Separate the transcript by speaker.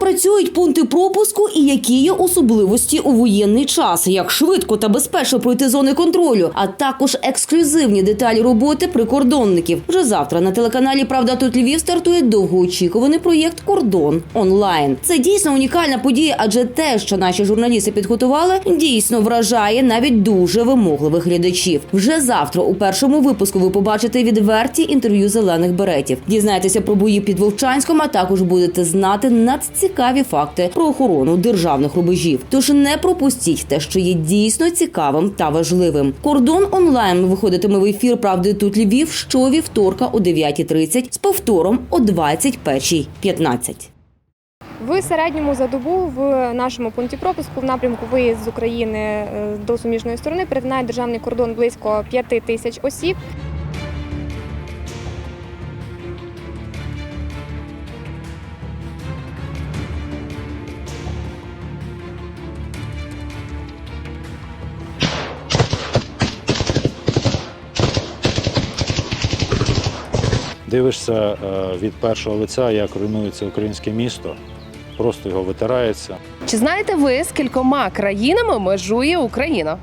Speaker 1: Працюють пункти пропуску і які є особливості у воєнний час, як швидко та безпечно пройти зони контролю, а також ексклюзивні деталі роботи прикордонників. Вже завтра на телеканалі Правда тут Львів стартує довгоочікуваний проєкт Кордон онлайн. Це дійсно унікальна подія, адже те, що наші журналісти підготували, дійсно вражає навіть дуже вимогливих глядачів. Вже завтра у першому випуску ви побачите відверті інтерв'ю зелених беретів. Дізнаєтеся про бої під Вовчанськом, а також будете знати надцікаві факти про охорону державних рубежів. Тож не пропустіть те, що є дійсно цікавим та важливим. Кордон онлайн виходитиме в ефір правди тут Львів щовівторка о 9.30 з повтором о 21.15.
Speaker 2: В середньому за добу в нашому пункті пропуску в напрямку виїзд з України е, до суміжної сторони перетинає державний кордон близько 5 тисяч осіб.
Speaker 3: Дивишся е, від першого лиця, як руйнується українське місто, просто його витирається.
Speaker 4: Чи знаєте ви, з кількома країнами межує Україна?